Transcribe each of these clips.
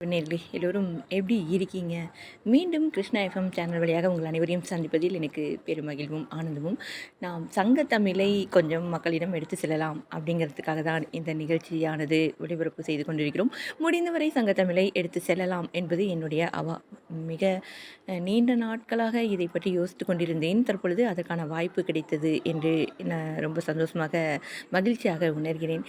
நேர்களே எல்லோரும் எப்படி இருக்கீங்க? மீண்டும் கிருஷ்ணா எஃப்எம் சேனல் வழியாக உங்கள் அனைவரையும் சந்திப்பதில் எனக்கு பெருமகிழ்வும் ஆனந்தமும். நாம் சங்க தமிழை கொஞ்சம் மக்களிடம் எடுத்து செல்லலாம் அப்படிங்கிறதுக்காக தான் இந்த நிகழ்ச்சியானது ஒளிபரப்பு செய்து கொண்டிருக்கிறோம். முடிந்தவரை சங்க தமிழை எடுத்து செல்லலாம் என்பது என்னுடைய அவா மிக நீண்ட நாட்களாக இதை பற்றி யோசித்து கொண்டிருந்தேன். தற்பொழுது அதற்கான வாய்ப்பு கிடைத்தது என்று நான் ரொம்ப சந்தோஷமாக மகிழ்ச்சியாக உணர்கிறேன்.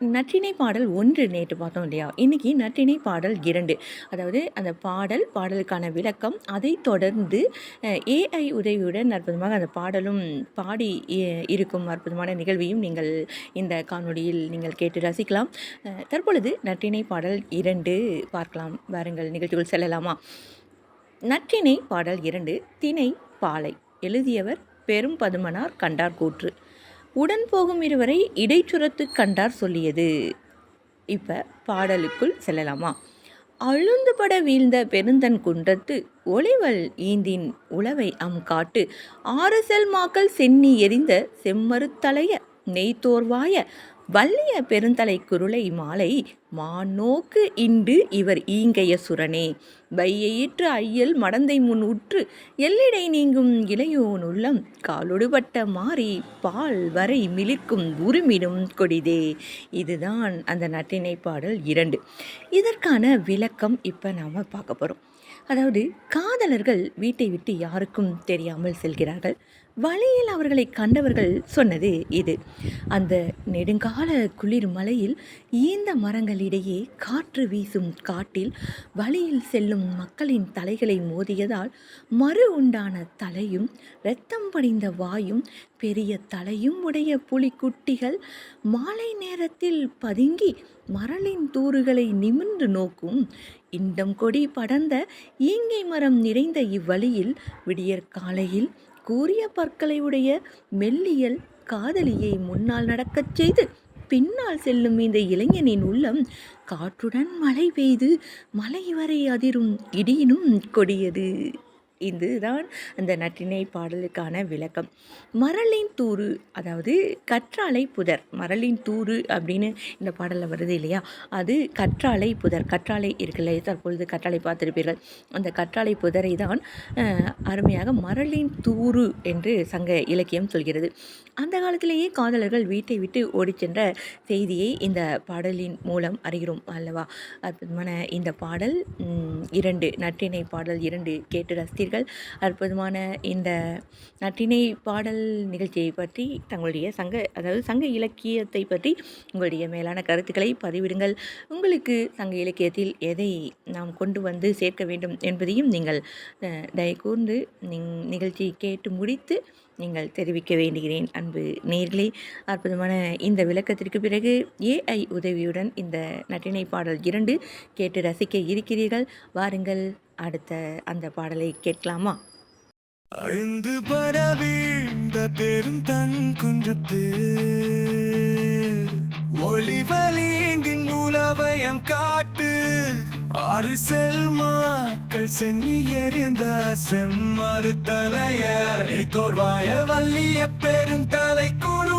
நற்றிணை பாடல் ஒன்று நேற்று பார்த்தோம் இல்லையா? இன்னைக்கு நற்றிணை பாடல் இரண்டு. அதாவது அந்த பாடல் பாடலுக்கான விளக்கம் அதை தொடர்ந்து ஏஐ உதவியுடன் அற்புதமாக அந்த பாடலும் பாடி இ- இருக்கும் அற்புதமான நிகழ்வையும் நீங்கள் இந்த காணொலியில் நீங்கள் கேட்டு ரசிக்கலாம். தற்பொழுது நற்றிணை பாடல் இரண்டு பார்க்கலாம். வாருங்கள் நிகழ்ச்சிக்குள் செல்லலாமா? நற்றிணை பாடல் இரண்டு திணை பாலை. எழுதியவர் பெரும் பதுமனார் கண்டார் கூற்று உடன் போகும் இருவரை இடைச்சுரத்து கண்டார் சொல்லியது. இப்போ பாடலுக்குள் செல்லலாமா? அழுந்துபட வீழ்ந்த பெருந்தன் குன்றத்து ஒளிவல் ஈந்தின் உளவை அம் காட்டு. ஆரசல் மாக்கள் சென்னி எரிந்த செம்மறுத்தலைய நெய்தோர்வாய வல்லிய பெருந்தலை குருளை மாலை மாநோக்கு இண்டு இவர் ஈங்கைய சுரனே. வையையிற்று ஐயல் மடந்தை முன் உற்று எல்லிடை நீங்கும் இளையோன் உள்ளம் காலொடுபட்ட மாறி பால் வரை மிளிர்க்கும் உருமிடும் கொடிதே. இதுதான் அந்த நட்டினை பாடல் இரண்டு. இதற்கான விளக்கம் இப்போ நாம் பார்க்க போகிறோம் அதாவது காதலர்கள் வீட்டை விட்டு யாருக்கும் தெரியாமல் செல்கிறார்கள். வழியில் அவர்களை கண்டவர்கள் சொன்னது இது. அந்த நெடுங்கால குளிர் மலையில் ஈந்த மரங்களிடையே காற்று வீசும் காட்டில் வழியில் செல்லும் மக்களின் தலைகளை மோதியதால் மறு உண்டான தலையும் இரத்தம் படிந்த வாயும் பெரிய தலையும் உடைய புலிக்குட்டிகள் மாலை நேரத்தில் பதுங்கி மரலின் தூறுகளை நிமிர்ந்து நோக்கும் இண்டம் கொடி படர்ந்த ஈங்கை மரம் நிறைந்த இவ்வழியில் விடியற் காலையில் கூரிய பற்களை உடைய மெல்லியல் காதலியை முன்னால் நடக்கச் செய்து பின்னால் செல்லும் இந்த இளைஞனின் உள்ளம் காற்றுடன் மழை பெய்து மலை வரை அதிரும் இடியினும் கொடியது. இதுதான் அந்த நற்றினை பாடலுக்கான விளக்கம். மரலின் தூறு அதாவது கற்றாழை புதர் மரலின் தூறு அப்படின்னு இந்த பாடலில் வருது இல்லையா? அது கற்றாழை புதர் கற்றாழை இருக்குல்ல தற்பொழுது கற்றாழை பார்த்துருப்பீர்கள். அந்த கற்றாழை புதரை தான் அருமையாக மரலின் தூறு என்று சங்க இலக்கியம் சொல்கிறது. அந்த காலத்திலேயே காதலர்கள் வீட்டை விட்டு ஓடி சென்ற செய்தியை இந்த பாடலின் மூலம் அறிகிறோம் அல்லவா? அற்புதமான இந்த பாடல் இரண்டு நற்றினை பாடல் இரண்டு கேட்டு ரசித்தீர்கள் அற்புதமான இந்த நட்டினை பாடல் நிகழ்ச்சியை பற்றி தங்களுடைய சங்க அதாவது சங்க இலக்கியத்தை பற்றி உங்களுடைய மேலான கருத்துக்களை பதிவிடுங்கள். உங்களுக்கு சங்க இலக்கியத்தில் எதை நாம் கொண்டு வந்து சேர்க்க வேண்டும் என்பதையும் நீங்கள் தயக்கூர்ந்து நிகழ்ச்சி கேட்டு முடித்து நீங்கள் தெரிவிக்க வேண்டுகிறேன் அன்பு நேர்களே. அற்புதமான இந்த விளக்கத்திற்கு பிறகு ஏஐ உதவியுடன் இந்த நட்டினை பாடல் இரண்டு கேட்டு ரசிக்க இருக்கிறீர்கள். வாருங்கள் அடுத்த அந்த பாடலை கேட்கலாமா? அழிந்து பரவீழ்ந்த பெருந்தன் குன்றத்து ஒளிவலிங்கின் உலவயம் காட்டு ஆறு செல்மாக்கள் சென்னி எறிந்த செம்மறு தலையரை தோர்வாய வல்லிய பெருந்தலை குழு